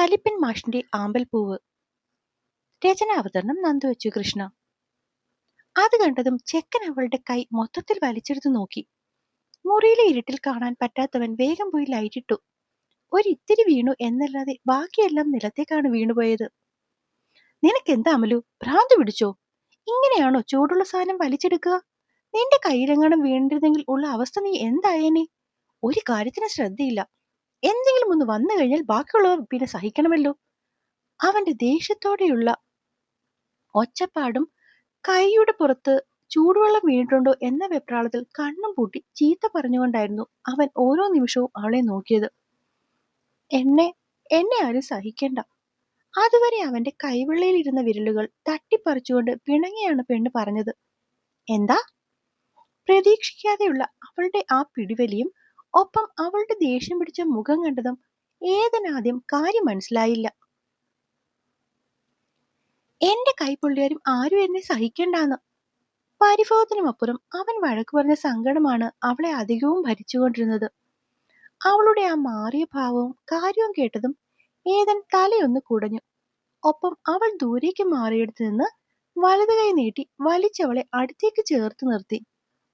കലിപ്പൻ മാഷിന്റെ ആമ്പൽപ്പൂവ്. രചനാവതരണം നന്ദുവച്ചു കൃഷ്ണ. അത് കണ്ടതും ചെക്കൻ അവളുടെ കൈ മൊത്തത്തിൽ വലിച്ചെടുത്ത് നോക്കി. മുറിയിലെ ഇരുട്ടിൽ കാണാൻ പറ്റാത്തവൻ വേഗം പോയി ലൈറ്റിട്ടു ഒരിത്തിരി വീണു എന്നല്ലാതെ ബാക്കിയെല്ലാം നിലത്തേക്കാണ് വീണുപോയത്. നിനക്കെന്താ അമലു? ഭ്രാന്ത് പിടിച്ചോ? ഇങ്ങനെയാണോ ചൂടുള്ള സാധനം വലിച്ചെടുക്കുക? നിന്റെ കയ്യിലെങ്ങാനും വീണിരുന്നെങ്കിൽ ഉള്ള അവസ്ഥ നീ എന്തായേനെ? ഒരു കാര്യത്തിന് ശ്രദ്ധയില്ല. എന്തെങ്കിലും ഒന്ന് വന്നു കഴിഞ്ഞാൽ ബാക്കിയുള്ളവർ പിന്നെ സഹിക്കണമല്ലോ. അവന്റെ ദേഷ്യത്തോടെയുള്ള ഒച്ചപ്പാടും കൈയുടെ പുറത്ത് ചൂടുവെള്ളം വീണിട്ടുണ്ടോ എന്ന വെപ്രാളത്തിൽ കണ്ണും പൂട്ടി ചീത്ത പറഞ്ഞുകൊണ്ടായിരുന്നു അവൻ ഓരോ നിമിഷവും അവളെ നോക്കിയത്. എന്നെ എന്നെ ആരും സഹിക്കണ്ട. അതുവരെ അവന്റെ കൈവെള്ളയിലിരുന്ന വിരലുകൾ തട്ടിപ്പറിച്ചുകൊണ്ട് പിണങ്ങിയാണ് പെണ്ണ് പറഞ്ഞത്. എന്താ? പ്രതീക്ഷിക്കാതെയുള്ള അവളുടെ ആ പിടിവലിയും ഒപ്പം അവളുടെ ദേഷ്യം പിടിച്ച മുഖം കണ്ടതും ഏതനാദ്യം കാര്യം മനസ്സിലായില്ല. എന്റെ കൈപ്പുള്ളിയാരും പൊള്ളിയാരും ആരും എന്നെ സഹിക്കണ്ടാന്ന്. പരിഭവത്തിനുമപ്പുറം അവൻ വഴക്കു പറഞ്ഞ സങ്കടമാണ് അവളെ അധികവും ഭരിച്ചുകൊണ്ടിരുന്നത്. അവളുടെ ആ മാറിയ ഭാവവും കാര്യവും കേട്ടതും ഏതൻ തലയൊന്ന് കുടഞ്ഞു. ഒപ്പം അവൾ ദൂരേക്ക് മാറിയെടുത്ത് നിന്ന് വലതു കൈ നീട്ടി വലിച്ചവളെ അടുത്തേക്ക് ചേർത്ത് നിർത്തി.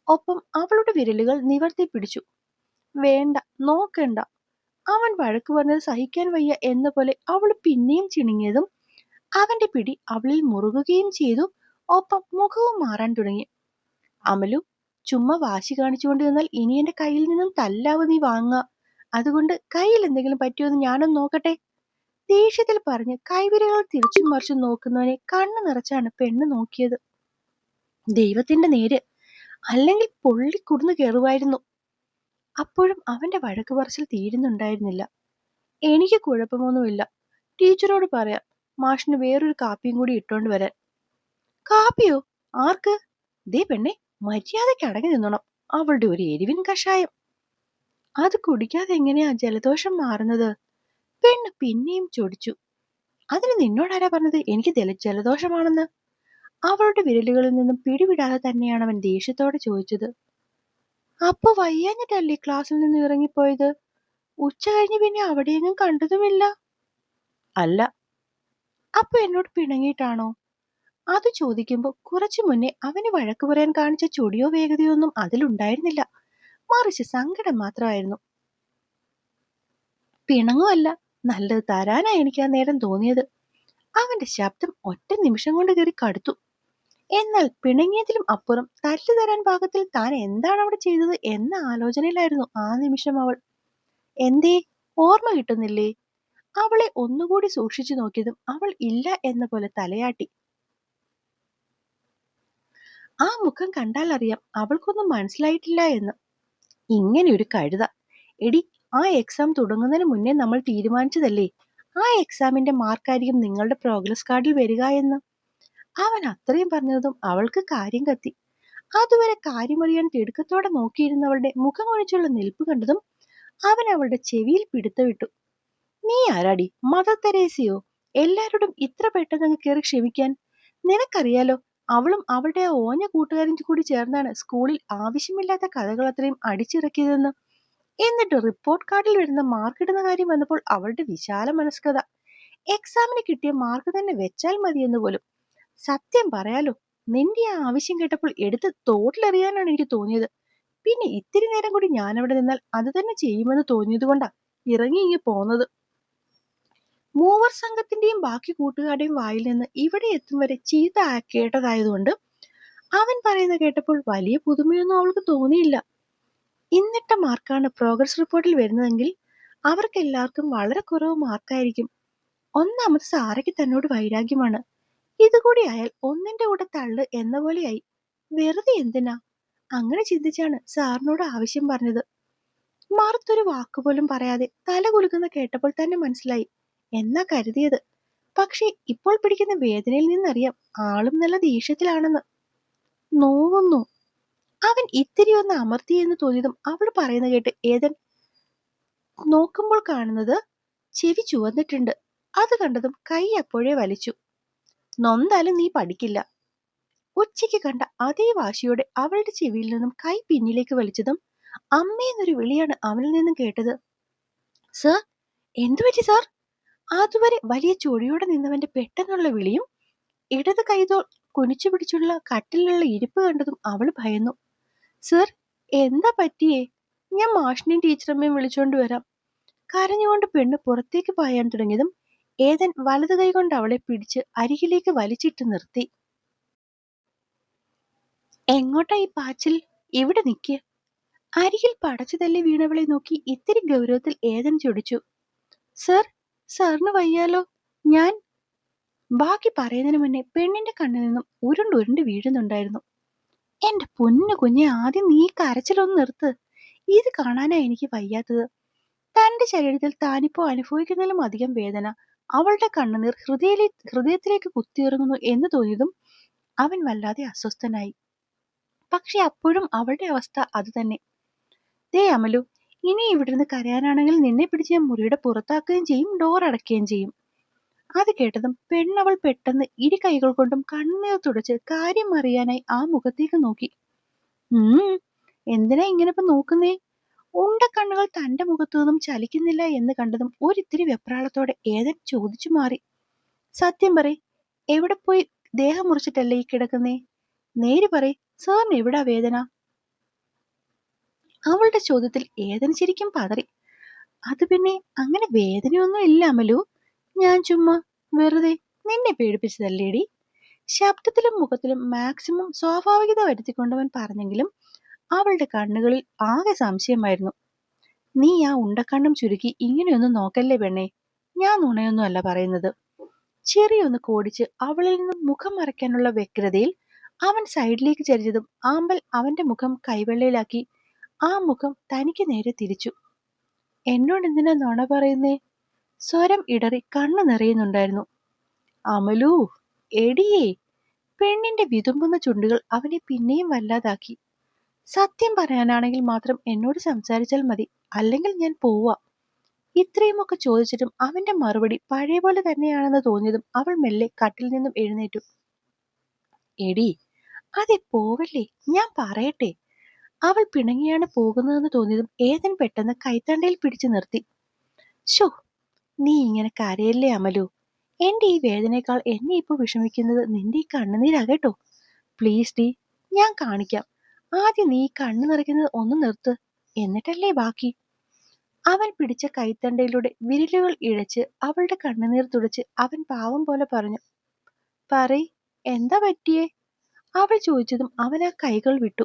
ഒപ്പം അവളുടെ വിരലുകൾ നിവർത്തി പിടിച്ചു. വേണ്ട നോക്കണ്ട. അവൻ വഴക്ക് പറഞ്ഞത് സഹിക്കാൻ വയ്യ എന്ന പോലെ അവൾ പിന്നെയും ചിണുങ്ങിയതും അവന്റെ പിടി അവളിൽ മുറുകുകയും ചെയ്തു. ഒപ്പം മുഖവും മാറാൻ തുടങ്ങി. അമലു ചുമ്മാ വാശി കാണിച്ചുകൊണ്ട് നിന്നാൽ ഇനി എന്റെ കയ്യിൽ നിന്നും തല്ലാവ് നീ വാങ്ങുക? അതുകൊണ്ട് കയ്യിൽ എന്തെങ്കിലും പറ്റുമെന്ന് ഞാനൊന്ന് നോക്കട്ടെ? ദേഷ്യത്തിൽ പറഞ്ഞ് കൈവിരകൾ തിരിച്ചും മറിച്ചും നോക്കുന്നവനെ കണ്ണു നിറച്ചാണ് പെണ്ണ് നോക്കിയത്. ദൈവത്തിന്റെ നേര്. അല്ലെങ്കിൽ പൊള്ളി കുടുന്നു കയറുമായിരുന്നു അപ്പോഴും അവന്റെ വഴക്ക് പറച്ചിൽ തീരുന്നുണ്ടായിരുന്നില്ല. എനിക്ക് കുഴപ്പമൊന്നുമില്ല. ടീച്ചറോട് പറയാം മാഷിന് വേറൊരു കാപ്പിയും കൂടി ഇട്ടോണ്ട് വരാൻ. കാപ്പിയോ? ആർക്ക്? ദേ പെണ്ണെ മര്യാദയ്ക്ക് അടങ്ങി നിന്നോണം. അവളുടെ ഒരു എരിവിൻ കഷായം. അത് കുടിക്കാതെ എങ്ങനെയാ ജലദോഷം മാറുന്നത്? പെണ്ണ് പിന്നെയും ചൊടിച്ചു. അതിന് നിന്നോടാരാ പറഞ്ഞത്? എനിക്ക് ജല- ജലദോഷമാണെന്ന്. അവളുടെ വിരലുകളിൽ നിന്നും പിടിവിടാതെ തന്നെയാണ് അവൻ ദേഷ്യത്തോടെ ചോദിച്ചത്. അപ്പൊ വയ്യാഞ്ഞിട്ടല്ലേ ക്ലാസ്സിൽ നിന്ന് ഇറങ്ങിപ്പോയത്? ഉച്ച കഴിഞ്ഞ് പിന്നെ അവിടെയെങ്ങും കണ്ടതുമില്ല. അല്ല. അപ്പൊ എന്നോട് പിണങ്ങിയിട്ടാണോ? അത് ചോദിക്കുമ്പോൾ കുറച്ചു മുന്നേ അവന് വഴക്ക് പറയാൻ കാണിച്ച ചൊടിയോ വേഗതയോ ഒന്നും അതിലുണ്ടായിരുന്നില്ല. മറിച്ച് സങ്കടം മാത്രമായിരുന്നു. പിണങ്ങുമല്ല. നല്ലത് തരാനാ എനിക്ക് ആ നേരം തോന്നിയത്. അവന്റെ ശബ്ദം ഒറ്റ നിമിഷം കൊണ്ട് കയറി കടുത്തു. എന്നാൽ പിണങ്ങിയതിലും അപ്പുറം തല്ലുതരാൻ പാകത്തിൽ താൻ എന്താണ് അവിടെ ചെയ്തത് എന്ന ആലോചനയിലായിരുന്നു ആ നിമിഷം അവൾ. എന്തേ? ഓർമ്മ കിട്ടുന്നില്ലേ? അവളെ ഒന്നുകൂടി സൂക്ഷിച്ചു നോക്കിയതും അവൾ ഇല്ല എന്ന പോലെ തലയാട്ടി. ആ മുഖം കണ്ടാൽ അറിയാം അവൾക്കൊന്നും മനസ്സിലായിട്ടില്ല എന്ന്. ഇങ്ങനെ ഒരു കഴുത. എടി ആ എക്സാം തുടങ്ങുന്നതിന് മുന്നേ നമ്മൾ തീരുമാനിച്ചതല്ലേ? ആ എക്സാമിന്റെ മാർക്കായിരിക്കും നിങ്ങളുടെ പ്രോഗ്രസ് കാർഡിൽ വരിക എന്ന്. അവൻ അത്രയും പറഞ്ഞതും അവൾക്ക് കാര്യം കത്തി. അതുവരെ കാര്യമറിയാൻ തിടുക്കത്തോടെ നോക്കിയിരുന്നവളുടെ മുഖം ഒഴിച്ചുള്ള നിൽപ്പ് കണ്ടതും അവൻ അവളുടെ ചെവിയിൽ പിടുത്തവിട്ടു നീ ആരാടി? മദർ തെരേസയോ? എല്ലാരോടും ഇത്ര പെട്ടെന്ന് കയറി ക്ഷമിക്കാൻ? നിനക്കറിയാലോ അവളും അവളുടെ ഓഞ്ഞ കൂട്ടുകാരും കൂടി ചേർന്നാണ് സ്കൂളിൽ ആവശ്യമില്ലാത്ത കഥകൾ അത്രയും അടിച്ചിറക്കിയതെന്ന്. എന്നിട്ട് റിപ്പോർട്ട് കാർഡിൽ വരുന്ന മാർക്ക് ഇടുന്ന കാര്യം വന്നപ്പോൾ അവളുടെ വിശാല മനസ്കത എക്സാമിന് കിട്ടിയ മാർക്ക് തന്നെ വെച്ചാൽ മതിയെന്ന് പോലും. സത്യം പറയാലോ നിന്റെ ആ ആവശ്യം കേട്ടപ്പോൾ എടുത്ത് തോട്ടിലെറിയാനാണ് എനിക്ക് തോന്നിയത്. പിന്നെ ഇത്തിരി നേരം കൂടി ഞാൻ അവിടെ നിന്നാൽ അത് തന്നെ ചെയ്യുമെന്ന് തോന്നിയത് കൊണ്ടാ ഇറങ്ങി ഇങ്ങ് പോന്നത്. മൂവർ സംഘത്തിന്റെയും ബാക്കി കൂട്ടുകാരുടെയും വായിൽ നിന്ന് ഇവിടെ എത്തും വരെ ചീത്ത കേട്ടതായതുകൊണ്ട് അവൻ പറയുന്ന കേട്ടപ്പോൾ വലിയ പുതുമയൊന്നും അവൾക്ക് തോന്നിയില്ല. ഇന്നിട്ട മാർക്കാണ് പ്രോഗ്രസ് റിപ്പോർട്ടിൽ വരുന്നതെങ്കിൽ അവർക്കെല്ലാവർക്കും വളരെ കുറവ് മാർക്കായിരിക്കും. ഒന്നാമത് സാറയ്ക്ക് തന്നോട് വൈരാഗ്യമാണ്. ഇതുകൂടി ആയാൽ ഒന്നിന്റെ കൂടെ തള്ളു എന്ന പോലെയായി. വെറുതെ എന്തിനാ? അങ്ങനെ ചിന്തിച്ചാണ് സാറിനോട് ആവശ്യം പറഞ്ഞത്. മറുത്തൊരു വാക്കുപോലും പറയാതെ തല കുലുക്കുന്ന കേട്ടപ്പോൾ തന്നെ മനസ്സിലായി. എന്നാ കരുതിയത്? പക്ഷേ ഇപ്പോൾ പിടിക്കുന്ന വേദനയിൽ നിന്നറിയാം ആളും നല്ല ദേഷ്യത്തിലാണെന്ന്. നോവുന്നു. അവൻ ഇത്തിരി ഒന്ന് അമർത്തി എന്ന് തോന്നിയതും അവൾ പറയുന്ന കേട്ട് ഏതൻ നോക്കുമ്പോൾ കാണുന്നത് ചെവി ചുവന്നിട്ടുണ്ട്. അത് കണ്ടതും കൈ അപ്പോഴേ വലിച്ചു. നൊന്താലും നീ പഠിക്കില്ല. ഉച്ചയ്ക്ക് കണ്ട അതേ വാശിയോടെ അവളുടെ ചെവിയിൽ നിന്നും കൈ പിന്നിലേക്ക് വലിച്ചതും അമ്മയെന്നൊരു വിളിയാണ് അവനിൽ നിന്നും കേട്ടത്. സർ എന്തുപറ്റി സാർ? അതുവരെ വലിയ ചൊടിയോടെ നിന്നവന്റെ പെട്ടെന്നുള്ള വിളിയും ഇടത് കൈതോൾ കുനിച്ചു പിടിച്ചുള്ള കട്ടിലുള്ള ഇരിപ്പ് കണ്ടതും അവൾ ഭയന്നു. സർ എന്താ പറ്റിയേ? ഞാൻ മാഷിനെയും ടീച്ചറമ്മയും വിളിച്ചോണ്ട് വരാം. കരഞ്ഞുകൊണ്ട് പെണ്ണ് പുറത്തേക്ക് പായാൻ തുടങ്ങിയതും ഏതൻ വലതു കൈ കൊണ്ട് അവളെ പിടിച്ച് അരികിലേക്ക് വലിച്ചിട്ട് നിർത്തി. എങ്ങോട്ടാ ഈ പാച്ചിൽ? ഇവിടെ നിക്ക് അരികിൽ പടച്ചു തല്ലി വീണവളെ നോക്കി ഇത്തിരി ഗൗരവത്തിൽ ഏതൻ ചൊടിച്ചു സർ സാറിന് വയ്യാലോ? ഞാൻ ബാക്കി പറയുന്നതിന് മുന്നേ പെണ്ണിന്റെ കണ്ണിൽ നിന്നും ഉരുണ്ട് ഉരുണ്ട് വീഴുന്നുണ്ടായിരുന്നു. എന്റെ പൊന്നു കുഞ്ഞെ ആദ്യം നീ കരച്ചിലൊന്ന് നിർത്ത്. ഇത് കാണാനാ എനിക്ക് വയ്യാത്തത്. തന്റെ ശരീരത്തിൽ താനിപ്പോ അനുഭവിക്കുന്നതിലും അധികം വേദന. അവളുടെ കണ്ണുനീർ ഹൃദയയിലെ ഹൃദയത്തിലേക്ക് കുത്തിയിറങ്ങുന്നു എന്ന് തോന്നിയതും അവൻ വല്ലാതെ അസ്വസ്ഥനായി. പക്ഷെ അപ്പോഴും അവളുടെ അവസ്ഥ അതുതന്നെ ദേ അമലു ഇനി ഇവിടുന്ന് കരയാനാണെങ്കിൽ നിന്നെ പിടിച്ച് ഞാൻ മുറിയുടെ പുറത്താക്കുകയും ചെയ്യും ഡോർ അടക്കുകയും ചെയ്യും. അത് കേട്ടതും പെണ്ണവൾ പെട്ടെന്ന് ഇരു കൈകൾ കൊണ്ടും കണ്ണീർ തുടച്ച് കാര്യം അറിയാനായി ആ മുഖത്തേക്ക് നോക്കി. ഉം എന്തിനാ ഇങ്ങനെ ഇപ്പൊ നോക്കുന്നേ? ഉണ്ട കണ്ണുകൾ തന്റെ മുഖത്തു നിന്നും ചലിക്കുന്നില്ല എന്ന് കണ്ടതും ഒരിത്തിരി വെപ്രാളത്തോടെ ഏതൻ ചോദിച്ചു മാറി. സത്യം പറ എവിടെ പോയി ദേഹം മുറിച്ചിട്ടല്ലേ ഈ കിടക്കുന്നേ? നേര് പറ സാറിന് എവിടാ വേദന? അവളുടെ ചോദ്യത്തിൽ ഏതൻ ശരിക്കും പതറി. അത് പിന്നെ അങ്ങനെ വേദനയൊന്നും ഇല്ല അമലു. ഞാൻ ചുമ്മാ വെറുതെ നിന്നെ പേടിപ്പിച്ചതല്ലേടി? ശബ്ദത്തിലും മുഖത്തിലും മാക്സിമം സ്വാഭാവികത വരുത്തിക്കൊണ്ടവൻ പറഞ്ഞെങ്കിലും അവളുടെ കണ്ണുകളിൽ ആകെ സംശയമായിരുന്നു. നീ ആ ഉണ്ടക്കണ്ണും ചുരുക്കി ഇങ്ങനെയൊന്നും നോക്കല്ലേ പെണ്ണേ? ഞാൻ നുണയൊന്നും അല്ല പറയുന്നത്. ചെറിയൊന്ന് കോടിച്ച് അവളിൽ നിന്നും മുഖം മറയ്ക്കാനുള്ള വ്യഗ്രതയിൽ അവൻ സൈഡിലേക്ക് ചരിഞ്ഞതും ആമ്പൽ അവന്റെ മുഖം കൈവെള്ളയിലാക്കി ആ മുഖം തനിക്ക് നേരെ തിരിച്ചു. എന്നോട് എന്തിനാ നുണ പറയുന്നേ? സ്വരം ഇടറി കണ്ണു നിറയുന്നുണ്ടായിരുന്നു. അമലു എടിയേ. പെണ്ണിന്റെ വിതുമ്പുന്ന ചുണ്ടുകൾ അവനെ പിന്നെയും വല്ലാതാക്കി. സത്യം പറയാനാണെങ്കിൽ മാത്രം എന്നോട് സംസാരിച്ചാൽ മതി. അല്ലെങ്കിൽ ഞാൻ പോവാ. ഇത്രയുമൊക്കെ ചോദിച്ചിട്ടും അവന്റെ മറുപടി പഴയ പോലെ തന്നെയാണെന്ന് തോന്നിയതും അവൾ മെല്ലെ കട്ടിൽ നിന്നും എഴുന്നേറ്റു. എടി അതെ പോവല്ലേ? ഞാൻ പറയട്ടെ. അവൾ പിണങ്ങിയാണ് പോകുന്നതെന്ന് തോന്നിയതും ഏതൻ പെട്ടെന്ന് കൈത്തണ്ടയിൽ പിടിച്ചു നിർത്തി. ഷോ നീ ഇങ്ങനെ കരയല്ലേ അമലു? എന്റെ ഈ വേദനയേക്കാൾ എന്നെ ഇപ്പൊ വിഷമിക്കുന്നത് നിന്റെ ഈ കണ്ണുനീരാകട്ടോ പ്ലീസ് ഡി ഞാൻ കാണിക്കാം. ആദ്യം നീ കണ്ണു നിറയ്ക്കുന്നത് ഒന്ന് നിർത്ത്. എന്നിട്ടല്ലേ ബാക്കി? അവൻ പിടിച്ച കൈത്തണ്ടയിലൂടെ വിരലുകൾ ഇഴച്ച് അവളുടെ കണ്ണുനീർ തുടച്ച് അവൻ പാവം പോലെ പറഞ്ഞു പറയ് എന്താ പറ്റിയേ? അവൾ ചോദിച്ചതും അവൻ ആ കൈകൾ വിട്ടു.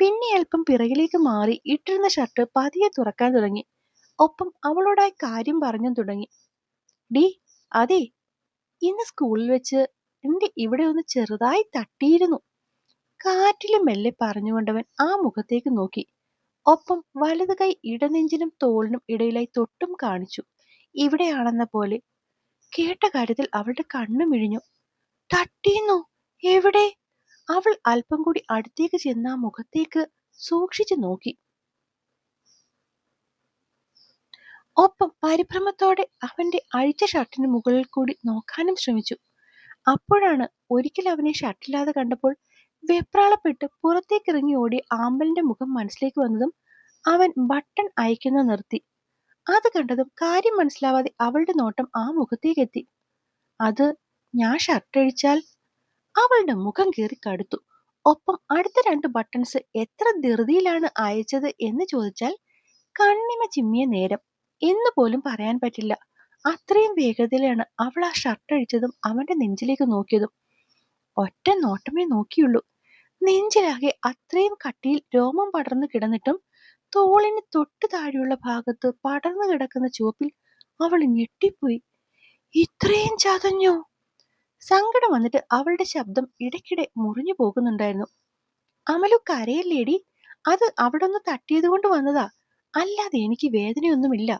പിന്നെ അല്പം പിറകിലേക്ക് മാറി ഇട്ടിരുന്ന ഷർട്ട് പതിയെ തുറക്കാൻ തുടങ്ങി. ഒപ്പം അവളോടായി കാര്യം പറഞ്ഞു തുടങ്ങി. ഡി അതെ ഇന്ന് സ്കൂളിൽ വെച്ച് എന്റെ ഇവിടെ ഒന്ന് ചെറുതായി തട്ടിയിരുന്നു. കാറ്റിൽ മെല്ലെ പറഞ്ഞുകൊണ്ടവൻ ആ മുഖത്തേക്ക് നോക്കി. ഒപ്പം വലതു കൈ ഇടനെഞ്ചിനും തോളിനും ഇടയിലായി തൊട്ടും കാണിച്ചു. ഇവിടെയാണെന്ന പോലെ. കേട്ട കാര്യത്തിൽ അവളുടെ കണ്ണു മിഴിഞ്ഞു. തട്ടിയുന്നു? എവിടെ? അവൾ അല്പം കൂടി അടുത്തേക്ക് ചെന്ന ആ മുഖത്തേക്ക് സൂക്ഷിച്ചു നോക്കി. ഒപ്പം പരിഭ്രമത്തോടെ അവന്റെ അഴിച്ച ഷർട്ടിന് മുകളിൽ കൂടി നോക്കാനും ശ്രമിച്ചു. അപ്പോഴാണ് ഒരിക്കൽ അവനെ ഷർട്ടില്ലാതെ കണ്ടപ്പോൾ വെപ്രാളപ്പെട്ട് പുറത്തേക്കിറങ്ങി ഓടി ആമ്പലിന്റെ മുഖം മനസ്സിലേക്ക് വന്നതും അവൻ ബട്ടൺ അയക്കുന്ന നിർത്തി. അത് കണ്ടതും കാര്യം മനസ്സിലാവാതെ അവളുടെ നോട്ടം ആ മുഖത്തേക്ക് എത്തി അത് ഞാൻ ഷർട്ട് അഴിച്ചാൽ? അവളുടെ മുഖം കീറി കടുത്തു. ഒപ്പം അടുത്ത രണ്ട് ബട്ടൺസ് എത്ര ധൃതിയിലാണ് അയച്ചത് എന്ന് ചോദിച്ചാൽ കണ്ണിമ ചിമ്മിയ നേരം. എന്ന് പോലും പറയാൻ പറ്റില്ല. അത്രയും വേഗതയിലാണ് അവൾ ആ ഷർട്ട് അഴിച്ചതും അവന്റെ നെഞ്ചിലേക്ക് നോക്കിയതും. ഒറ്റ നോട്ടമേ നോക്കിയുള്ളൂ. നെഞ്ചിലാകെ അത്രയും കട്ടിയിൽ രോമം പടർന്നു കിടന്നിട്ടും തോളിന് തൊട്ടു താഴെയുള്ള ഭാഗത്ത് പടർന്നു കിടക്കുന്ന ചുവപ്പിൽ അവൾ ഞെട്ടിപ്പോയി. ഇത്രയും ചതഞ്ഞോ? സങ്കടം വന്നിട്ട് അവളുടെ ശബ്ദം ഇടയ്ക്കിടെ മുറിഞ്ഞു പോകുന്നുണ്ടായിരുന്നു. അമലു കരയല്ലേടി? അത് അവിടെ ഒന്ന് തട്ടിയത് കൊണ്ട് വന്നതാ. അല്ലാതെ എനിക്ക് വേദനയൊന്നുമില്ല.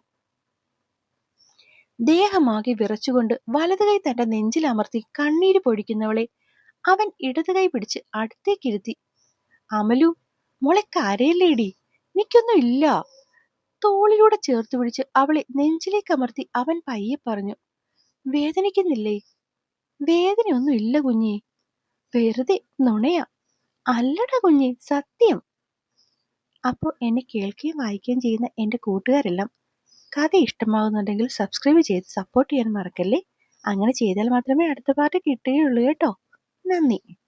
ദേഹമാകെ വിറച്ചുകൊണ്ട് വലതു കൈ തന്റെ നെഞ്ചിൽ അമർത്തി കണ്ണീര് പൊഴിക്കുന്നവളെ അവൻ ഇടത് കൈ പിടിച്ച് അടുത്തേക്കിരുത്തി അമലു മോളെ കരയല്ലേടി? എനിക്കൊന്നും ഇല്ല. തോളിലൂടെ ചേർത്ത് പിടിച്ച് അവളെ നെഞ്ചിലേക്ക് അമർത്തി അവൻ പയ്യെ പറഞ്ഞു വേദനിക്കുന്നില്ലേ? വേദനയൊന്നും ഇല്ല കുഞ്ഞേ. വെറുതെ നുണയാ. അല്ലട കുഞ്ഞെ സത്യം. അപ്പോ എന്നെ കേൾക്കുകയും വായിക്കുകയും ചെയ്യുന്ന എന്റെ കൂട്ടുകാരെല്ലാം കഥ ഇഷ്ടമാകുന്നുണ്ടെങ്കിൽ സബ്സ്ക്രൈബ് ചെയ്ത് സപ്പോർട്ട് ചെയ്യാൻ മറക്കല്ലേ? അങ്ങനെ ചെയ്താൽ മാത്രമേ അടുത്ത പാർട്ട് കിട്ടുകയുള്ളൂ കേട്ടോ. 那你